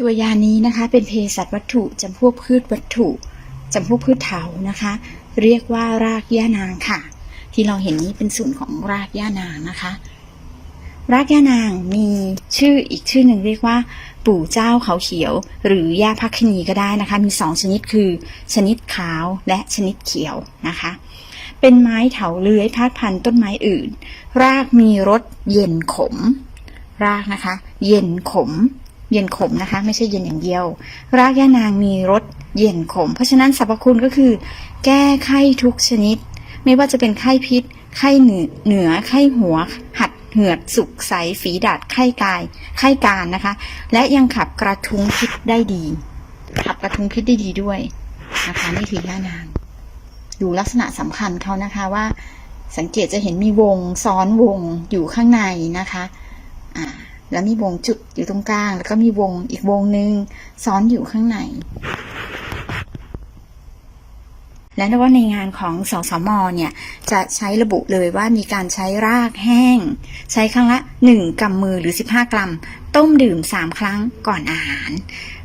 ตัวยานี้นะคะเป็นเภสัชวัตถุจำพวกพืชวัตถุจำพวกพืชเถานะคะ เรียกว่ารากย่านางค่ะ ที่เราเห็นนี้เป็นส่วนของรากย่านางนะคะ รากย่านางมีชื่ออีกชื่อหนึ่งเรียกว่า ปู่เจ้าเขาเขียว หรือย่าพักคณีก็ได้นะคะ มีสองชนิดคือ ชนิดขาวและชนิดเขียวนะคะ เป็นไม้เถาเลื้อยพาดพันต้นไม้อื่น รากมีรสเย็นขม รากนะคะ เย็นขม เย็นขมนะคะ ไม่ใช่เย็นอย่างเดียว รากย่านางมีรสเย็นขม เพราะฉะนั้นสรรพคุณก็คือ แก้ไข้ทุกชนิด ไม่ว่าจะเป็นไข้พิษ ไข้เหนือไข้หัว หัดเหือดสุกใสฝีดาดไข้กาย ไข้การนะคะ และยังขับกระทุ้งพิษได้ดี ขับกระทุ้งพิษได้ดีด้วยนะคะนี่คือย่านาง ดูลักษณะสำคัญเขานะคะว่า สังเกตจะเห็นมีวงซ้อนวงอยู่ข้างในนะคะ แล้วมีวงจุดอยู่ตรงกลาง แล้วก็มีวงอีกวงหนึ่งซ้อนอยู่ข้างใน และว่าในงานของสสมเนี่ยจะใช้ระบุเลยว่ามีการใช้รากแห้ง ใช้ครั้งละ 1กำมือหรือ 15 กรัม ต้มดื่ม 3 ครั้งก่อนอาหาร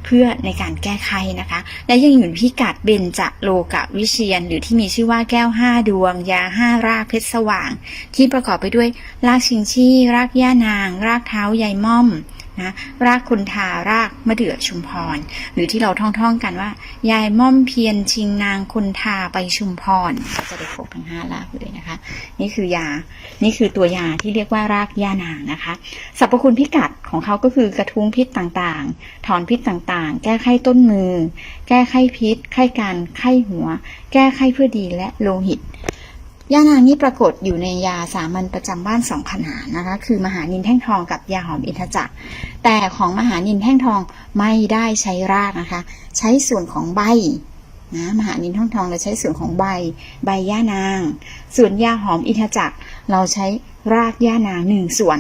เพื่อในการแก้ไขนะคะ และยังอยู่พิกัดเบญจโลกะวิเชียน หรือที่มีชื่อว่าแก้ว 5 ดวง ยา 5 รากเพชรสว่าง ที่ประกอบไปด้วยรากชิงชี่ รากย่านาง รากเท้ายายม่อม นะรากคุณทารากมะเดื่อชุมพร หรือที่เราท่องๆกันว่า ยายม่อมเพียรชิงนางคุณทาไปชุมพรก็จะได้ครบทั้งห้ารากเลยนะคะ นี่คือยา นี่คือตัวยาที่เรียกว่ารากยานางนะคะสรรพคุณพิกัดของเขาก็คือกระทุ้งพิษต่างๆ ถอนพิษต่างๆ แก้ไข้ต้นมือ แก้ไข้พิษ ไข้การไข้หัว แก้ไข้เพื่อดีและโลหิต ย่านางนี้ปรากฏอยู่ในยาสามัญประจำบ้านสองขนาดนะคะ คือมหานินแท่งทองกับยาหอมอินทจักร แต่ของมหานินแท่งทองไม่ได้ใช้รากนะคะ ใช้ส่วนของใบนะมหานินแท่งทองเราใช้ส่วนของใบใบย่านาง ส่วนยาหอมอินทจักร เราใช้รากย่านางหนึ่งส่วน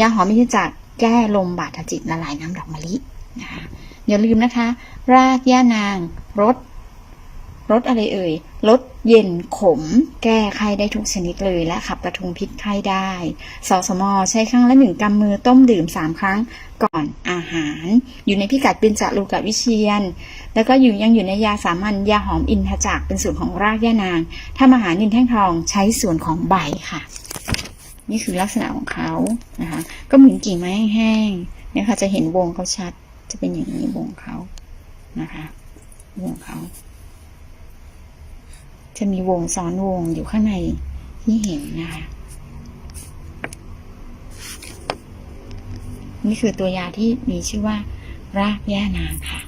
ยาหอมอินทจักรแก้ลมบาดทะจิตละลายน้ำดอกมะลินะคะอย่าลืมนะคะ รากย่านางรส ลดอะไรเอ่ยลดเย็นขม แก้ไข้ได้ทุกชนิดเลยและขับกระทุงพิษไข้ได้ สสม ใช้ครั้งละหนึ่งกำมือต้มดื่มสามครั้งก่อนอาหาร อยู่ในพิกัดเป็นจลูกวิเชียน แล้วก็อยู่ยังอยู่ในยาสามัญยาหอมอินทจักเป็นส่วนของรากย่านางถ้ามหานินแท่งทองใช้ส่วนของใบค่ะ นี่คือลักษณะของเขานะคะ ก็เหมือนกิ่งไม้แห้งเนี่ยค่ะจะเห็นวงเขาชัด จะเป็นอย่างนี้วงเขานะคะวงเขา จะมีวงซ้อนวงอยู่ข้างในที่เห็นนะคะ นี่คือตัวยาที่มีชื่อว่า รากแย่นางค่ะ